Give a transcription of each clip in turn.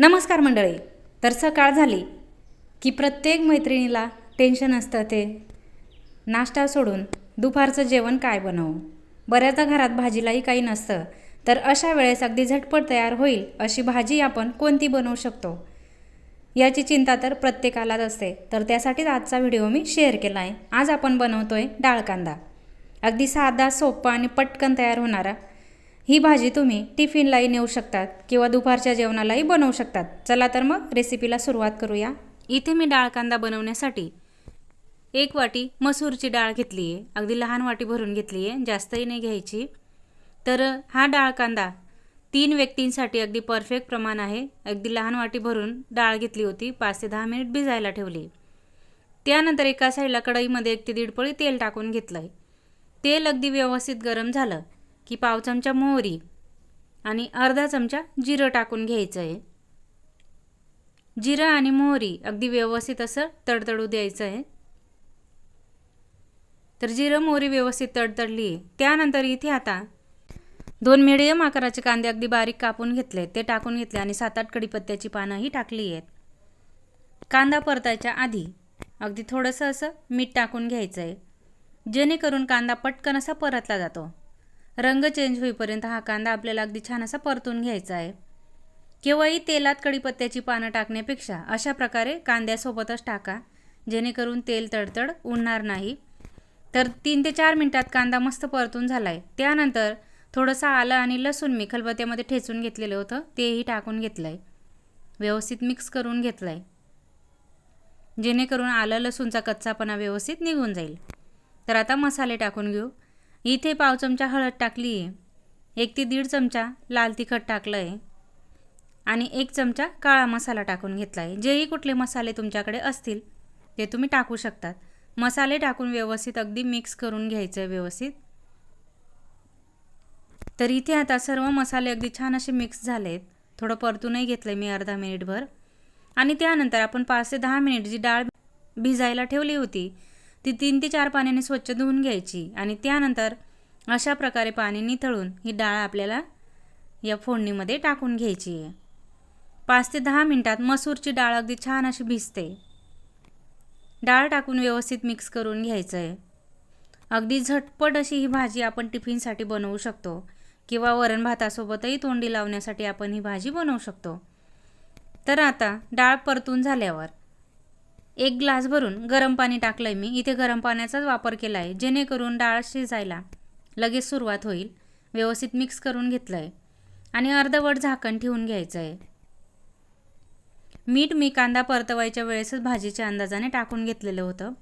नमस्कार मंडळी. तर सकाळ झाली की प्रत्येक मैत्रिणीला टेन्शन असतं ते. नाश्ता सोडून दुपारचं जेवण काय बनवू? बऱ्याचदा घरात भाजीलाही काही नसतं. तर अशा वेळेस अगदी झटपट तयार होईल अशी भाजी आपण कोणती बनवू शकतो? याची चिंता तर प्रत्येकालाच असते. तर त्यासाठीच आजचा व्हिडिओ मी शेअर केला आहे आज आपण बनवतो आहे डाळ कांदा. अगदी साधा सोपा आणि पटकन तयार होणारा ही भाजी तुम्ही टिफिनलाही नेऊ शकतात किंवा दुपारच्या जेवणालाही बनवू शकतात. चला तर मग रेसिपीला सुरुवात करूया. इथे मी डाळ कांदा बनवण्यासाठी एक वाटी मसूरची डाळ घेतली आहे. अगदी लहान वाटी भरून घेतली आहे. जास्तही नाही घ्यायची. तर हा डाळ कांदा तीन व्यक्तींसाठी अगदी परफेक्ट प्रमाण आहे. अगदी लहान वाटी भरून डाळ घेतली होती. पाच ते दहा मिनिट भिजायला ठेवली. त्यानंतर एका साईडला कढईमध्ये एक ते दीड पळी तेल टाकून घेतलं आहे तेल अगदी व्यवस्थित गरम झालं. की पाव चमचा मोहरी आणि अर्धा चमचा जिरं टाकून घ्यायचं आहे जिरं आणि मोहरी अगदी व्यवस्थित असं तडतडू द्यायचं आहे तर जिरं मोहरी व्यवस्थित तडतडली आहे त्यानंतर इथे आता दोन मिडियम आकाराचे कांदे अगदी बारीक कापून घेतले ते टाकून घेतले आणि सात आठ कडीपत्त्याची पानंही टाकली आहेत. कांदा परतायच्या आधी अगदी थोडंसं असं मीठ टाकून घ्यायचं आहे जेणेकरून कांदा पटकन असा परतला जातो. रंग चेंज होईपर्यंत हा कांदा आपल्याला अगदी छान असा परतून घ्यायचा आहे. केव्हाही तेलात कढीपत्त्याची पानं टाकण्यापेक्षा अशा प्रकारे कांद्यासोबतच टाका जेणेकरून तेल तडतड उडणार नाही. तर तीन ते चार मिनटात कांदा मस्त परतून झाला आहे त्यानंतर थोडंसं आलं आणि लसूण मी खलबत्त्यामध्ये ठेचून घेतलेलं होतं तेही टाकून घेतलं आहे व्यवस्थित मिक्स करून घेतलं आहे जेणेकरून आलं लसूणचा कच्चापणा व्यवस्थित निघून जाईल. तर आता मसाले टाकून घेऊ. इथे पाव चमचा हळद टाकली आहे एक ते दीड चमचा लाल तिखट टाकलं आहे आणि एक चमचा काळा मसाला टाकून घेतला आहे जेही कुठले मसाले तुमच्याकडे असतील ते तुम्ही टाकू शकतात. मसाले टाकून व्यवस्थित अगदी मिक्स करून घ्यायचं आहे व्यवस्थित. तर इथे आता सर्व मसाले अगदी छान असे मिक्स झाले आहेत थोडं परतूनही घेतलं आहे मी अर्धा मिनिटभर. आणि त्यानंतर आपण पाच ते दहा मिनिट जी डाळ भिजायला ठेवली होती ती तीन ते चार पाण्याने स्वच्छ धुवून घ्यायची आणि त्यानंतर अशा प्रकारे पाणी निथळून ही डाळ आपल्याला या फोडणीमध्ये टाकून घ्यायची आहे. पाच ते दहा मिनटात मसूरची डाळ अगदी छान अशी भिजते. डाळ टाकून व्यवस्थित मिक्स करून घ्यायचं आहे अगदी झटपट अशी ही भाजी आपण टिफिनसाठी बनवू शकतो किंवा वरण भातासोबतही तोंडी लावण्यासाठी आपण ही भाजी बनवू शकतो. तर आता डाळ परतून झाल्यावर एक ग्लास भरून गरम पाणी टाकलं आहे मी. इथे गरम पाण्याचाच वापर केला आहे जेणेकरून डाळ शिजायला लगेच सुरुवात होईल. व्यवस्थित मिक्स करून घेतलं आहे आणि अर्धवट झाकण ठेवून घ्यायचं आहे मीठ मी कांदा परतवायच्या वेळेसच भाजीच्या अंदाजाने टाकून घेतलेलं होतं.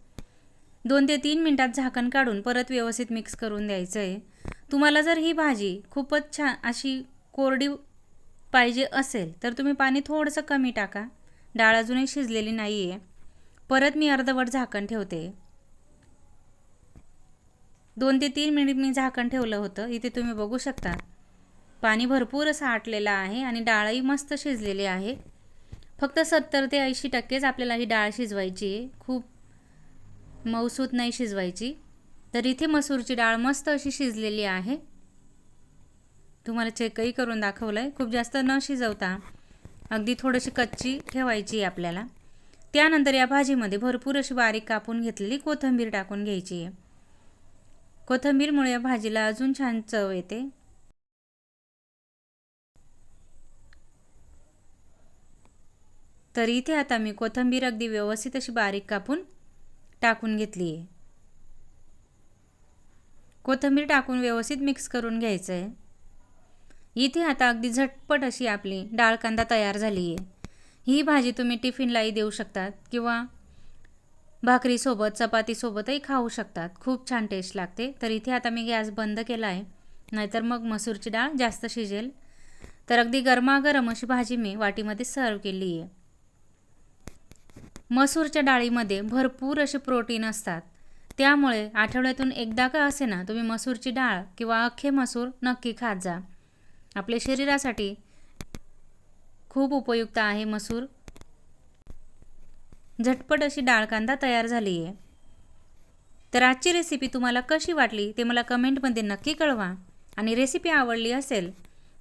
दोन ते तीन मिनटात झाकण काढून परत व्यवस्थित मिक्स करून द्यायचं आहे तुम्हाला जर ही भाजी खूपच छान अशी कोरडी पाहिजे असेल तर तुम्ही पाणी थोडंसं कमी टाका. डाळ अजूनही शिजलेली नाही आहे परत मी अर्धवट झाकण ठेवते. दोन ते तीन मिनिट मी झाकण ठेवलं होतं. इथे तुम्ही बघू शकता. पाणी भरपूर असं आटलेलं आहे आणि डाळही मस्त शिजलेली आहे. फक्त सत्तर ते ऐंशी टक्केच आपल्याला ही डाळ शिजवायची आहे. खूप मऊसूत नाही शिजवायची. तर इथे मसूरची डाळ मस्त अशी शिजलेली आहे. तुम्हाला चेकही करून दाखवलं आहे खूप जास्त न शिजवता अगदी थोडीशी कच्ची ठेवायची आहे आपल्याला. त्यानंतर या भाजीमध्ये भरपूर अशी बारीक कापून घेतलेली कोथिंबीर टाकून घ्यायची आहे. कोथिंबीरमुळे या भाजीला अजून छान चव येते. तर इथे आता मी कोथिंबीर अगदी व्यवस्थित अशी बारीक कापून टाकून घेतली आहे. कोथिंबीर टाकून व्यवस्थित मिक्स करून घ्यायचं आहे इथे आता अगदी झटपट अशी आपली डाळ कांदा तयार झाली आहे. ही भाजी तुम्ही टिफिनलाही देऊ शकतात किंवा भाकरीसोबत चपातीसोबतही खाऊ शकतात. खूप छान टेस्ट लागते. तर इथे आता मी गॅस बंद केला आहे. नाहीतर मग मसूरची डाळ जास्त शिजेल. तर अगदी गरमागरम अशी भाजी मी वाटीमध्ये सर्व केली आहे. मसूरच्या डाळीमध्ये भरपूर असे प्रोटीन असतात. त्यामुळे आठवड्यातून एकदा का असे ना तुम्ही मसूरची डाळ किंवा अख्खे मसूर नक्की खात जा. आपल्या शरीरासाठी खूप उपयुक्त आहे मसूर. झटपट अशी डाळ कांदा तयार झाली आहे तर आजची रेसिपी तुम्हाला कशी वाटली ते मला कमेंटमध्ये नक्की कळवा. आणि रेसिपी आवडली असेल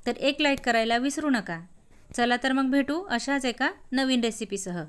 तर एक लाईक करायला विसरू नका. चला तर मग भेटू अशाच एका नवीन रेसिपीसह